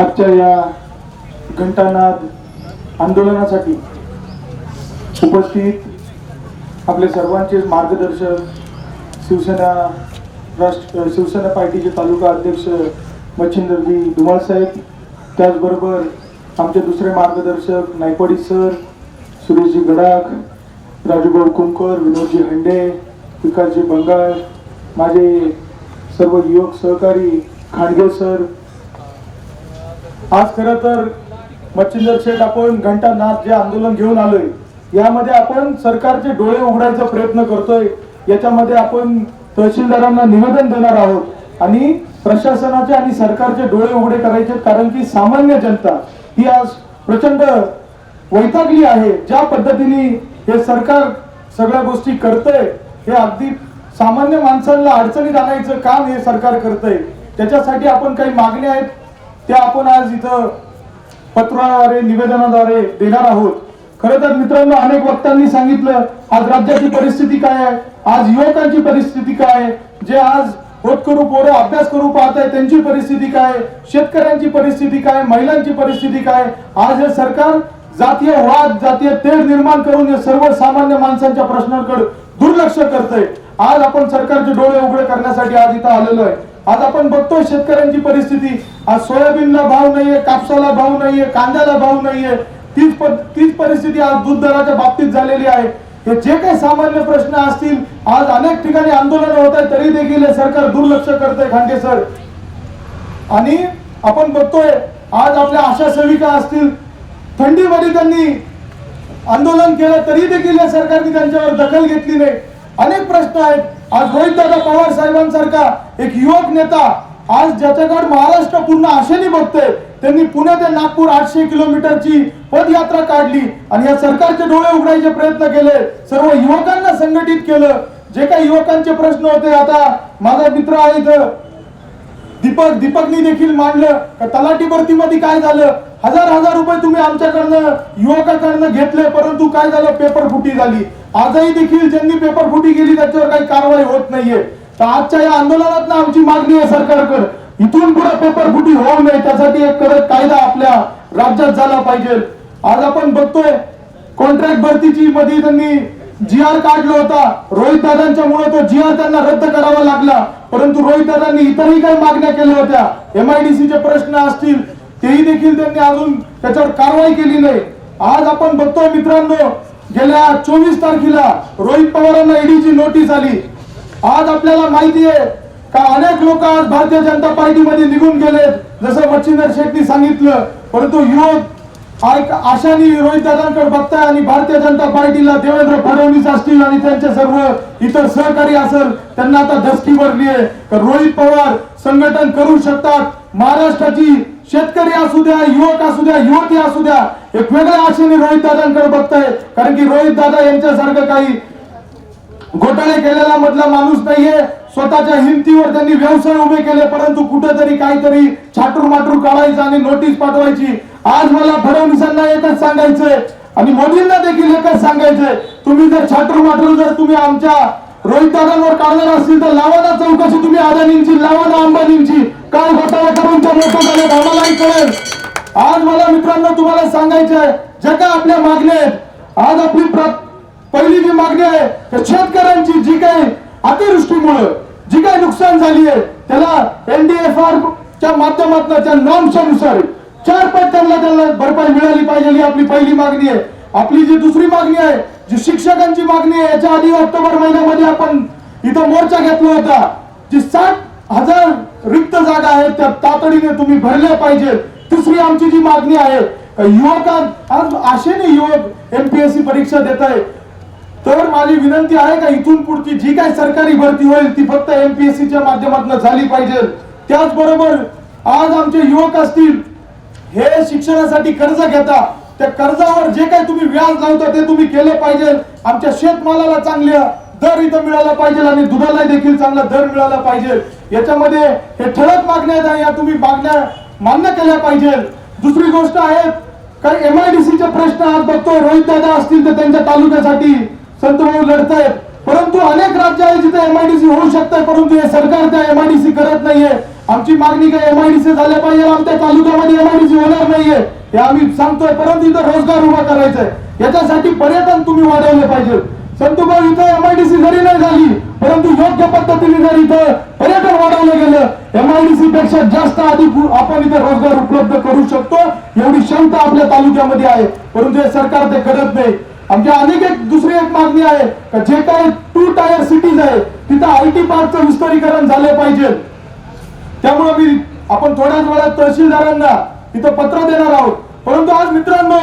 आजच्या या घंटानाद आंदोलनासाठी उपस्थित आपले सर्वांचे मार्गदर्शक शिवसेना राष्ट्र शिवसेना पार्टीचे तालुका अध्यक्ष मच्छिंदरजी धुमाळ साहेब त्याचबरोबर आमचे दुसरे मार्गदर्शक नायकवाडी सर सुरेशजी गडाख राजूभाऊ कुंकर विनोदजी हंडे विकासजी बंगाळ माझे सर्व युवक सहकारी खांडगे सर आज खरं तर मच्छिंदर शेठ आपण घंटा नाथ जे आंदोलन घेऊन आलोय यामध्ये आपण सरकारचे डोळे उघडायचा प्रयत्न करतोय. याच्यामध्ये आपण तहसीलदारांना निवेदन देणार आहोत आणि प्रशासनाचे आणि सरकारचे डोळे उघडे करायचे कारण की सामान्य जनता ही आज प्रचंड वैतागली आहे. ज्या पद्धतीने हे सरकार सगळ्या गोष्टी करतंय हे अगदी सामान्य माणसांना अडचणीत आणायचं काम हे सरकार करतंय. त्याच्यासाठी आपण काही मागण्या आहेत त्या आपण आज इथं पत्राद्वारे निवेदनाद्वारे देणार आहोत. खरं तर मित्रांनो अनेक वक्त्यांनी सांगितलं आज राज्याची परिस्थिती काय आहे? आज युवकांची परिस्थिती काय आहे? जे आज होतकरू पोरं अभ्यास करू पाहत आहे त्यांची परिस्थिती काय आहे? शेतकऱ्यांची परिस्थिती काय महिलांची परिस्थिती काय आज हे सरकार जातीय वाद जातीय तेढ निर्माण करून हे सर्वसामान्य माणसांच्या प्रश्नांकडे दुर्लक्ष करतंय. आज आपण सरकारचे डोळे उघडे करण्यासाठी आज इथं आलेलो आहे. आज आपण बघतोय शेतकऱ्यांची परिस्थिती. आज सोयाबीनला भाव नाहीये कापसाला भाव नाहीये कांद्याला भाव नाहीये. तीच तीच परिस्थिती आज दूध दराच्या बाबतीत झालेली आहे. हे जे काही सामान्य प्रश्न असतील आज अनेक ठिकाणी आंदोलन होत आहे तरी देखील हे सरकार दुर्लक्ष करतंय खांडे सर. आणि आपण बघतोय आज आपल्या आशा सेविका असतील थंडीमध्ये त्यांनी आंदोलन केलं तरी देखील या सरकारने त्यांच्यावर दखल घेतली नाही. अनेक प्रश्न आहेत. आज रोहितदादा पवार साहेबांसारखा एक युवक नेता आज ज्याच्याकडे महाराष्ट्र पूर्ण आशेने बघतोय. त्यांनी पुणे ते नागपूर आठशे किलोमीटरची पदयात्रा काढली आणि या सरकारचे डोळे उघडायचे प्रयत्न केले. सर्व युवकांना संघटित केलं. जे काही युवकांचे प्रश्न होते आता माझा मित्र आहे इथं दीपक दीपकनी देखील मांडलं का तलाठी भरतीमध्ये काय झालं? हजार हजार रुपये तुम्ही आमच्याकडनं युवकाकडनं घेतले परंतु काय झालं? पेपर फुटी झाली. आजही देखील ज्यांनी पेपर फुटी केली त्याच्यावर काही कारवाई होत नाहीये. तर आजच्या या आंदोलनात आमची मागणी आहे सरकारकडे. इथून पुढे पेपर फुटी होऊ नये त्यासाठी एक कडक कायदा आपल्या राज्यात झाला पाहिजे. आज आपण बघतोय कॉन्ट्रॅक्ट भरतीची मध्ये त्यांनी जी आर काढला होता. रोहित दादांच्या मुळे तो जी आर त्यांना रद्द करावा लागला. परंतु रोहित दादांनी इतरही काही मागण्या केल्या होत्या. एमआयडीसीचे प्रश्न असतील तेही देखील त्यांनी अजून त्याच्यावर कारवाई केली नाही. आज आपण बघतोय मित्रांनो गेल्या चोवीस तारखेला रोहित पवारांना ईडीची नोटीस आली. आज आपल्याला माहिती आहे का अनेक लोक आज भारतीय जनता पार्टीमध्ये निघून गेलेत. जसं मच्छिंदर शेट्टी सांगितलं परंतु युवक आय- आशानी रोहित दादांकडे बघताय आणि भारतीय जनता पार्टीला देवेंद्र फडणवीस असतील आणि त्यांचे सर्व इतर सहकारी असेल त्यांना आता धसकी भरली आहे. का रोहित पवार संघटन करू शकतात. महाराष्ट्राची शेतकरी असू द्या युवक असू द्या युवती असू द्या. एक वेगळ्या आशेने रोहित दादांकडे बघताय. कारण की रोहित दादा यांच्यासारखं काही घोटाळे केलेला मधला माणूस नाहीये. स्वतःच्या हिमतीवर त्यांनी व्यवसाय उभे केले परंतु कुठेतरी काहीतरी छाटूर माटूर काढायचं आणि नोटीस पाठवायची. आज मला फडणवीसांना एकच सांगायचंय आणि मोदींना देखील एकच सांगायचंय. तुम्ही जर छाटूर माटूर जर तुम्ही आमच्या रोहित काढणार असतील तर लावा ना चौकशी तुम्ही अदानींची लावा ना अंबानींची. काय घोटाळा करून त्या मोठं झाले आम्हालाही कळेल. आज मला मित्रांनो तुम्हाला सांगायचंय आहे ज्या काय आपल्या मागण्या आहेत आज आपली प्र- पहिली जी मागणी आहे त्या शेतकऱ्यांची जी काही अतिवृष्टीमुळे जी काही नुकसान झाली आहे त्याला एनडीएफआर च्या माध्यमातून त्या नॉर्म्सनुसार चार पट त्यांना त्यांना भरपाई मिळाली पाहिजे ही आपली पहिली मागणी आहे. आपली जी दुसरी मागणी आहे जी शिक्षकांची मागणी आहे याच्या आधी ऑक्टोबर महिन्यामध्ये आपण इथं मोर्चा घेतला होता जी सात हजार रिक्त जागा आहेत त्या तातडीने तुम्ही भरल्या पाहिजे तिसरी आमची जी मागणी आहे का युवकां आज आशेने युवक एमपीएससी परीक्षा देत आहे तर माझी विनंती आहे का इथून पुढची जी काही सरकारी भरती होईल ती फक्त एमपीएससी च्या माध्यमातून झाली पाहिजे. त्याचबरोबर आज आमचे युवक असतील हे शिक्षणासाठी कर्ज घेता त्या कर्जावर जे काही तुम्ही व्याज लावता ते तुम्ही केलं पाहिजे. आमच्या शेतमालाला चांगल्या दर इथं मिळाला पाहिजे आणि दुधाला देखील चांगला दर मिळाला पाहिजे. याच्यामध्ये हे ठळक मागण्या आहेत या तुम्ही मागण्या मान्य केल्या पाहिजे. दुसरी गोष्ट आहे काही एमआयडीसीचे प्रश्न आज बघतो रोहित दादा असतील तर त्यांच्या तालुक्यासाठी संत भाऊ लढतायत परंतु अनेक राज्य आहे जिथे एमआयडीसी होऊ शकते परंतु हे सरकार त्या एमआयडीसी करत नाहीये. आमची मागणी काय एमआयडीसी झाल्या पाहिजे आमच्या तालुक्यामध्ये एमआयडीसी हे आम्ही सांगतोय परंतु इथं रोजगार उभा करायचा आहे याच्यासाठी पर्यटन तुम्ही वाढवले पाहिजे. संतुभाऊ इथं एमआयडीसी जरी नाही झाली परंतु योग्य पद्धतीने जर इथं पर्यटन वाढवलं गेलं एमआयडीसी पेक्षा जास्त अधिक आपण इथे रोजगार उपलब्ध करू शकतो एवढी क्षमता आपल्या तालुक्यामध्ये आहे. परंतु हे सरकार ते करत नाही. आमच्या अनेक एक मागणी आहे का? जे काही टू टायर सिटीज आहे तिथं आय टी पार्कचं विस्तारीकरण झालं पाहिजे. त्यामुळे मी आपण थोड्याच वेळात तहसीलदारांना इथं पत्र देणार आहोत. परंतु आज मित्रांनो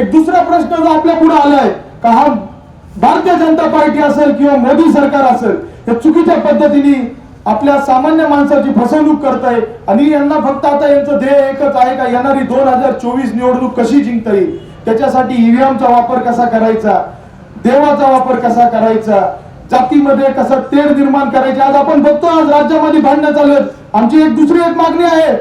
एक दुसरा प्रश्न जो आपल्या पुढे आलाय का हा भारतीय जनता पार्टी असेल किंवा मोदी सरकार असेल हे चुकीच्या पद्धतीने आपल्या सामान्य माणसाची फसवणूक करत आहे आणि यांना फक्त आता यांचं ध्येय एकच आहे का येणारी दोन हजार चोवीस निवडणूक कशी जिंकता येईल? त्याच्यासाठी ईव्हीएमचा वापर कसा करायचा? देवाचा वापर कसा करायचा? जातीमध्ये कसं तेढ निर्माण करायची? आज आपण बघतो आज राज्यामध्ये भांडणं चालू आहेत. आमची एक दुसरी एक मागणी आहे.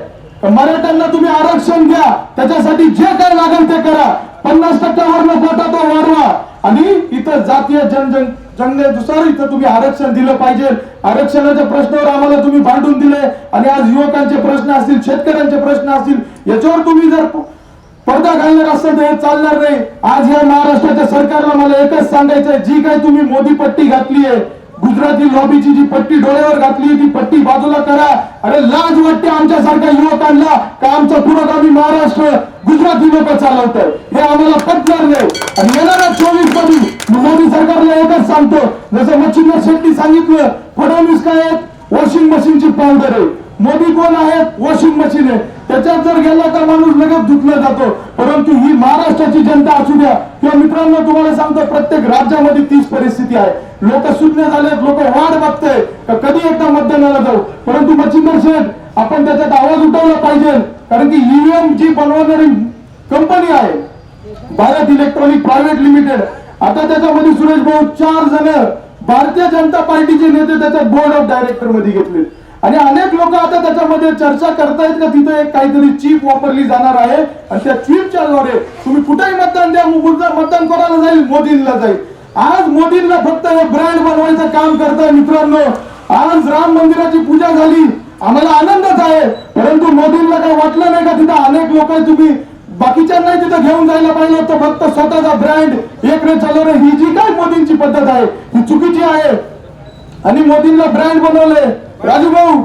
मराठ्यांना तुम्ही आरक्षण द्या त्याच्यासाठी जे काय लागेल ते करा. पन्नास टक्क्यावर कोटा तो वाढवा. आणि इथं जातीय जनजन जनतेनुसार इथं तुम्ही आरक्षण दिलं पाहिजे. आरक्षणाच्या प्रश्नावर आम्हाला तुम्ही भांडून दिले आणि आज युवकांचे प्रश्न असतील शेतकऱ्यांचे प्रश्न असतील याच्यावर तुम्ही जर पडदा घालणार असेल तर हे चालणार नाही. आज या महाराष्ट्राच्या सरकारला मला एकच सांगायचं आहे जी काय तुम्ही मोदी पट्टी घातली आहे गुजराती लॉबीची जी पट्टी डोळ्यावर घातली ती पट्टी बाजूला करा. अरे लाज वाटते आमच्यासारख्या युवकांना का आमचं पुरोगामी महाराष्ट्र गुजराती लोक चालवत हे आम्हाला पटणार नाही. आणि येणाऱ्या चोवीसमध्ये मोदी सरकारला एकच सांगतो. जसं मच्छिंद्र शेट्टी सांगितलं फडणवीस काय आहेत? वॉशिंग मशीनची पावडर आहे. मोदी कोण आहेत? वाट बघताय कधी एकदा मतदानाला जाऊ? परंतु मच्छिंदर शेठ आपण त्याच्यात आवाज उठवला पाहिजे. कारण की ईव्हीएम जी बनवणारी कंपनी आहे भारत इलेक्ट्रॉनिक प्रायव्हेट लिमिटेड आता त्याच्यामध्ये सुरेश भाऊ चार जण भारतीय जनता पार्टीचे नेते त्याच्या बोर्ड ऑफ डायरेक्टरमध्ये घेतले. आणि अनेक लोक आता त्याच्यामध्ये चर्चा करतायत का तिथे एक काहीतरी चीप वापरली जाणार आहे? आणि त्या चीपच्या द्वारे तुम्ही कुठेही मतदान द्या मतदान कोणाला जाईल? मोदींना जाईल. आज मोदींना फक्त हे ब्रँड बनवायचं काम करताय मित्रांनो. आज राम मंदिराची पूजा झाली. आम्हाला आनंदच आहे. परंतु मोदींना काय वाटलं नाही का तिथं अनेक लोक तुम्ही बाकीच्यांना तिथं घेऊन जायला पाहिजे होतं. फक्त स्वतःचा ब्रँड एक रे चालव ही जी काय मोदींची पद्धत आहे ही चुकीची आहे. आणि मोदींना ब्रँड बनवले राजू भाऊ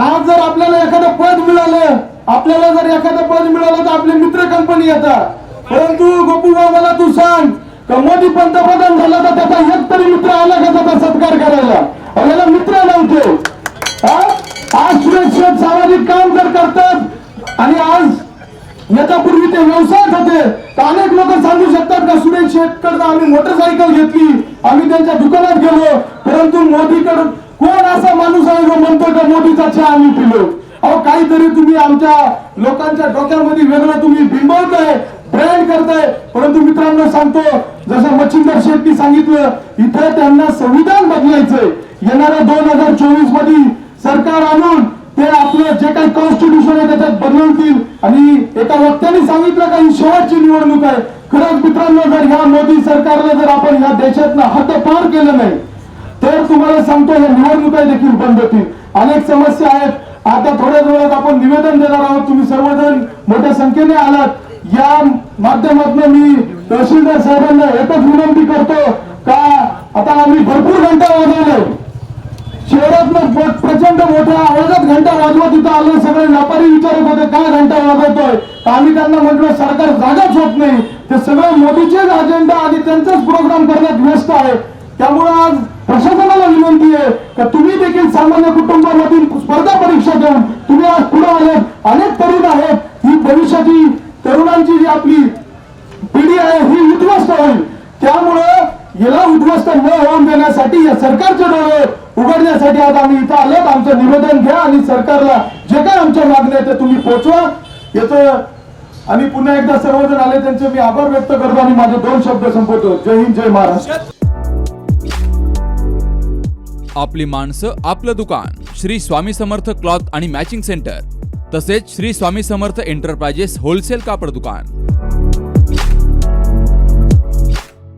आज जर आपल्याला एखादं पद मिळालं आपल्याला जर एखादं पद मिळालं तर आपले मित्र कंपनी येतात. परंतु गोपूभाऊ मला तू सांग का मोदी पंतप्रधान झाला तर त्याचा एक तरी मित्र आला का त्याचा सत्कार करायला? याला मित्र नव्हते. आज सुरेश शेठ सामाजिक काम जर करतात आणि आज याच्यापूर्वी ते व्यवसायात होते तर अनेक लोक सांगू शकतात का सुरेश शेटकडनं आम्ही मोटरसायकल घेतली आम्ही त्यांच्या दुकानात गेलो परंतु मोदीकडे कोण असा माणूस आहे जो म्हणतो का मोदीचा चहा आम्ही पिलो? अहो काहीतरी तुम्ही आमच्या लोकांच्या डोक्यामध्ये वेगळं तुम्ही बिंबवताय ब्रँड करताय परंतु मित्रांनो सांगतो शेट्टी सांगितलं इथं त्यांना संविधान बदलायचंय. येणाऱ्या दोन हजार चोवीसमध्ये सरकार आणून ते आपलं जे काही कॉन्स्टिट्यूशन आहे त्याच्यात बदलवतील आणि एका वक्त्याने सांगितलं का ही शेवटची निवडणूक आहे. खरंच मित्रांनो जर ह्या मोदी सरकारला जर आपण या देशातनं हद्दपार केलं नाही तर तुम्हाला सांगतो या निवडणुका देखील बंद होतील. अनेक समस्या आहेत. आता थोड्याच वेळात आपण निवेदन देणार आहोत. तुम्ही सर्वजण मोठ्या संख्येने आलात. या माध्यमातून मी तहसीलदार साहेबांना एकच विनंती करतो. का? आता आम्ही भरपूर घंटा वाजवलो. शहरात प्रचंड मोठ्या आवाजात घंटा वाजवत इथं आलो. सगळे व्यापारी विचारत होते काय घंटा वाजवतोय? तर आम्ही त्यांना म्हटलो सरकार जागाच होत नाही. ते सगळे मोदीचेच अजेंडा आणि त्यांचाच प्रोग्राम करण्यात व्यस्त आहे. त्यामुळे आज प्रशासनाला विनंती आहे का तुम्ही देखील सामान्य कुटुंबामधील स्पर्धा परीक्षा देऊन तुम्ही आज पुढे आलेत अनेक तरुण आहेत. ही भविष्याची तरुणांची जी आपली पिढी आहे ही उद्ध्वस्त होईल. त्यामुळं याला उद्ध्वस्त न होऊन देण्यासाठी या सरकारचे डोळे उघडण्यासाठी आज आम्ही इथं आलोत. आमचं निवेदन घ्या आणि सरकारला जे काय आमच्या मागण्या आहेत ते तुम्ही पोचवा. याचं आणि पुन्हा एकदा सर्वजण आले त्यांचे मी आभार व्यक्त करतो आणि माझे दोन शब्द संपवतो. जय हिंद जय महाराष्ट्र. आपली माणसं आपलं दुकान. श्री स्वामी समर्थ क्लॉथ आणि मॅचिंग सेंटर. तसेच श्री स्वामी समर्थ एंटरप्राइजेस होलसेल कापड दुकान.